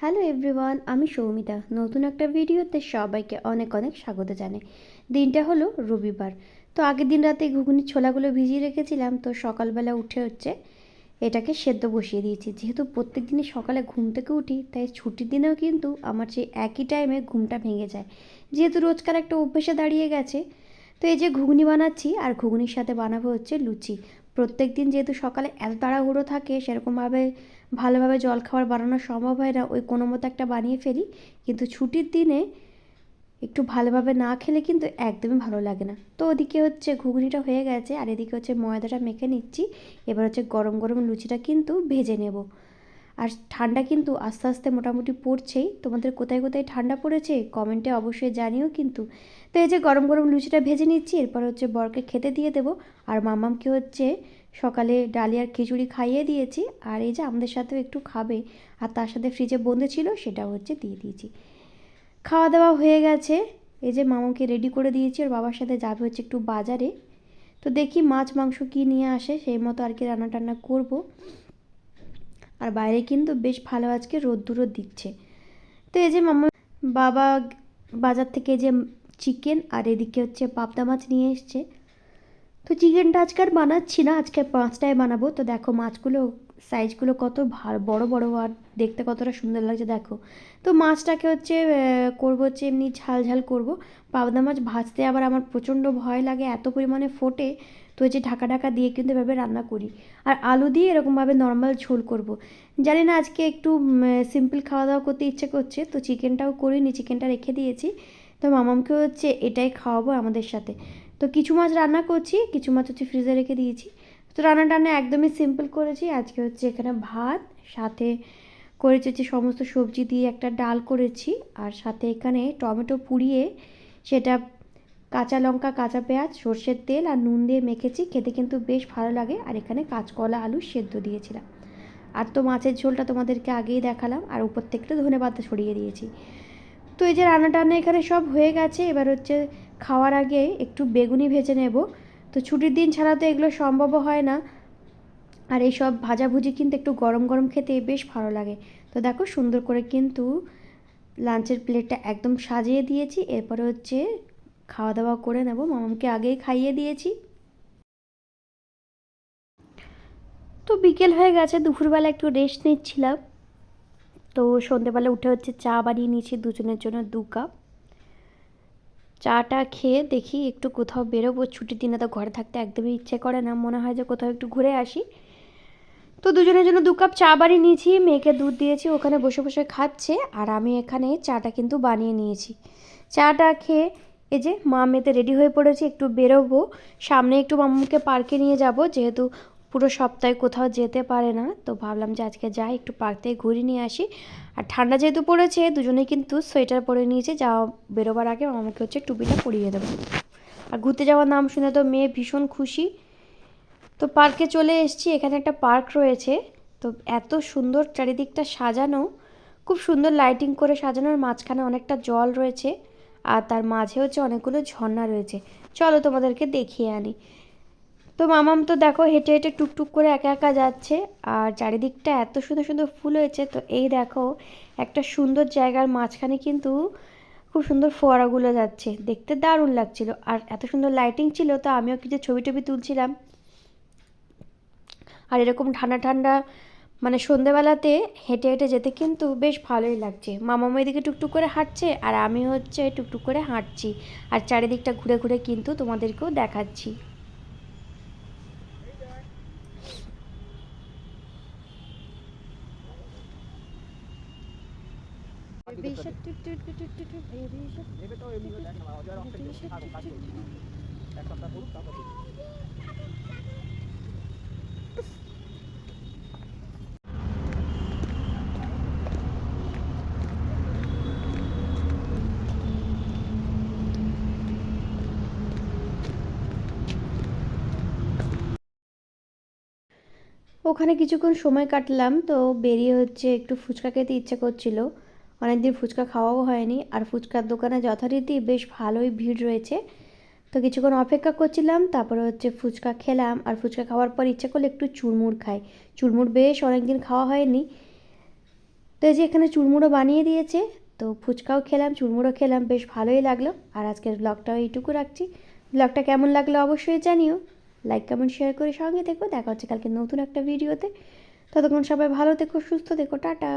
Hello everyone আমি সৌমিতা। নতুন একটা ভিডিওতে সবাইকে অনেক অনেক স্বাগত জানাই। দিনটা হলো রবিবার। তো আগের দিন রাতে ঘুগনি ছোলাগুলো ভিজিয়ে রেখেছিলাম, তো সকালবেলা উঠে হচ্ছে এটাকে সেদ্ধ বসিয়ে দিয়েছি। যেহেতু প্রত্যেক দিনই সকালে ঘুম থেকে উঠি, তাই ছুটির দিনেও কিন্তু আমার সেই একই টাইমে ঘুমটা ভেঙে যায়। যেহেতু রোজকার একটা অভ্যেসে দাঁড়িয়ে গেছে, তো এই যে ঘুগনি বানাচ্ছি, আর ঘুগনির সাথে বানাবো হচ্ছে লুচি। প্রত্যেক দিন যেহেতু সকালে এত তাড়াহুড়ো থাকে, সেরকমভাবে ভালোভাবে জল খাবার বানানো সম্ভব হয় না। ওই কোনো মতো একটা বানিয়ে ফেলি। কিন্তু ছুটির দিনে একটু ভালোভাবে না খেলে কিন্তু একদমই ভালো লাগে না। তো ওদিকে হচ্ছে ঘুগনিটা হয়ে গেছে, আর এদিকে হচ্ছে ময়দাটা মেখে নিচ্ছি। এবার হচ্ছে গরম গরম লুচিটা কিন্তু ভেজে নেব। আর ঠান্ডা কিন্তু আস্তে আস্তে মোটামুটি পড়ছেই। তোমাদের কোথায় কোথায় ঠান্ডা পড়েছে কমেন্টে অবশ্যই জানিও কিন্তু। তো এই যে গরম গরম লুচিটা ভেজে নিচ্ছি, এরপর হচ্ছে বরকে খেতে দিয়ে দেবো। আর মামামকে হচ্ছে, সকালে ডালিয়ার খিচুড়ি খাইয়ে দিয়েছি, আর এই যে আমাদের সাথেও একটু খাবে। আর তার সাথে ফ্রিজে বন্ধ ছিল, সেটাও হচ্ছে দিয়ে দিয়েছি। খাওয়া দাওয়া হয়ে গেছে, এই যে মামাকে রেডি করে দিয়েছি আর বাবার সাথে যাবে হচ্ছে একটু বাজারে। তো দেখি মাছ মাংস কী নিয়ে আসে, সেই মতো আর কি রান্না টান্না করব। আর বাইরে কিন্তু বেশ ভালো আজকে রোদ্দুরও দিচ্ছে। তো এই যে মামা, বাবা বাজার থেকে যে চিকেন আর এদিকে হচ্ছে পাবদা মাছ নিয়ে এসছে। তো চিকেনটা আজকে আর বানাচ্ছি না, আজকে পাঁচটায় বানাবো। তো দেখো মাছগুলো, সাইজগুলো কত বড় বড় আর দেখতে কতটা সুন্দর লাগছে দেখো। তো মাছটাকে হচ্ছে করব হচ্ছে এমনি ঝাল ঝাল করব। পাবদা মাছ ভাজতে আবার আমার প্রচণ্ড ভয় লাগে, এত পরিমাণে ফোটে। তো হচ্ছে ঢাকা ঢাকা দিয়ে কিন্তু এভাবে রান্না করি। আর আলু দিয়ে এরকমভাবে নর্মাল ঝোল করব। জানি না আজকে একটু সিম্পল খাওয়া দাওয়া করতে ইচ্ছে করছে, তো চিকেনটাও করিনি চিকেনটা রেখে দিয়েছি। তো মামামকে হচ্ছে এটাই খাওয়াবো আমাদের সাথে। তো কিছু মাছ রান্না করছি, কিছু মাছ হচ্ছে ফ্রিজে রেখে দিয়েছি। তো রান্না টান্না একদমই সিম্পল করেছি। আজকে হচ্ছে এখানে ভাত, সাথে করেছি হচ্ছে সমস্ত সবজি দিয়ে একটা ডাল করেছি। আর সাথে এখানে টমেটো পুড়িয়ে সেটা কাঁচা লঙ্কা, কাঁচা পেঁয়াজ, সর্ষের তেল আর নুন দিয়ে মেখেছি। খেতে কিন্তু বেশ ভালো লাগে আর এখানে কাঁচকলা, আলু সেদ্ধ দিয়েছিলাম। আর তো মাছের ঝোলটা তোমাদেরকে আগেই দেখালাম আর উপর থেকে ধনে পাতা ছড়িয়ে দিয়েছি। তো এই যে রান্না টান্না এখানে সব হয়ে গেছে। এবার হচ্ছে খাওয়ার আগে একটু বেগুনি ভেজে নেব। তো ছুটির দিন ছাড়া তো এগুলো সম্ভব হয় না। আর এইসব ভাজাভুজি কিন্তু একটু গরম গরম খেতে বেশ ভালো লাগে। তো দেখো সুন্দর করে কিন্তু লাঞ্চের প্লেটটা একদম সাজিয়ে দিয়েছি। এরপরে হচ্ছে খাওয়া দাওয়া করে নেব। মামামকে আগেই খাইয়ে দিয়েছি। তো বিকেল হয়ে গেছে, দুপুরবেলা একটু রেস্ট নিচ্ছিলাম। তো সন্ধেবেলা উঠে হচ্ছে চা বানিয়ে নিয়েছি, দুজনের জন্য দু কাপ চাটা খেয়ে দেখি একটু কোথাও বেরোবো, ছুটির দিনে তো ঘরে থাকতে একদমই ইচ্ছে করে না, মনে হয় যে কোথাও একটু ঘুরে আসি। তো দুজনের জন্য দু কাপ চা বানিয়ে নিয়েছি, মেয়েকে দুধ দিয়েছি, ওখানে বসে বসে খাচ্ছে, আর আমি এখানে চাটা কিন্তু বানিয়ে নিয়েছি। চাটা খেয়ে এই যে মা মেয়েতে রেডি হয়ে পড়েছি, একটু বেরোবো। সামনে একটু মামুকে পার্কে নিয়ে যাব, যেহেতু পুরো সপ্তাহে কোথাও যেতে পারে না, তো ভাবলাম যে আজকে যাই, একটু পার্ক থেকে ঘুরে নিয়ে আসি। আর ঠান্ডা যেহেতু পড়েছে, দুজনেই কিন্তু সোয়েটার পরে নিয়েছে, যা বেরোবার আগে মামাকে হচ্ছে টুপিটা পরিয়ে দেবো। আর ঘুরতে যাওয়ার নাম শুনে তো মেয়ে ভীষণ খুশি। তো পার্কে চলে এসেছি, এখানে একটা পার্ক রয়েছে, তো এত সুন্দর চারিদিকটা সাজানো। খুব সুন্দর লাইটিং করে সাজানোর মাঝখানে অনেকটা জল রয়েছে। আর তার মাঝে হচ্ছে অনেকগুলো ঝর্ণা রয়েছে। চলো তোমাদেরকে দেখিয়ে আনি। তো মামাম তো দেখো হেঁটে হেঁটে টুকটুক করে একা একা যাচ্ছে আর চারিদিকটা এত সুন্দর সুন্দর ফুল হয়েছে। তো এই দেখো একটা সুন্দর জায়গার মাঝখানে কিন্তু খুব সুন্দর ফোয়ারাগুলো যাচ্ছে। দেখতে দারুণ লাগছিল। আর এত সুন্দর লাইটিং ছিল তো আমিও কিছু ছবি টবি তুলছিলাম। আর এরকম ঠান্ডা ঠান্ডা মানে সন্ধেবেলাতে হেঁটে হেঁটে যেতে কিন্তু বেশ ভালোই লাগছে। মামা এদিকে টুকটুক করে হাঁটছে আর আমি হচ্ছে টুকটুক করে হাঁটছি আর চারিদিকটা ঘুরে ঘুরে কিন্তু তোমাদেরকেও দেখাচ্ছি। ওখানে কিছুক্ষণ সময় কাটলাম, তো বেরিয়ে হচ্ছে একটু ফুচকা খেতে ইচ্ছে করছিল। অনেকদিন ফুচকা খাওয়াও হয়নি, আর ফুচকার দোকানে যথারীতি বেশ ভালোই ভিড় রয়েছে। তো কিছুক্ষণ অপেক্ষা করছিলাম, তারপরে হচ্ছে ফুচকা খেলাম, আর ফুচকা খাওয়ার পর ইচ্ছে করলে একটু চুরমুর খাই। চুরমুর বেশ অনেকদিন খাওয়া হয়নি। তো এই যে এখানে চুরমুড়ো বানিয়ে দিয়েছে, তো ফুচকাও খেলাম চুরমুড়ো খেলাম, বেশ ভালোই লাগল। আর আজকের ব্লগটাও এইটুকু রাখছি। ব্লগটা কেমন লাগল অবশ্যই জানিও। লাইক কমেন্ট শেয়ার করে সঙ্গে থেকো। দেখা হচ্ছে কালকে নতুন একটা ভিডিওতে ততক্ষণ সবাই ভালো থেকো, সুস্থ থেকো। টাটা।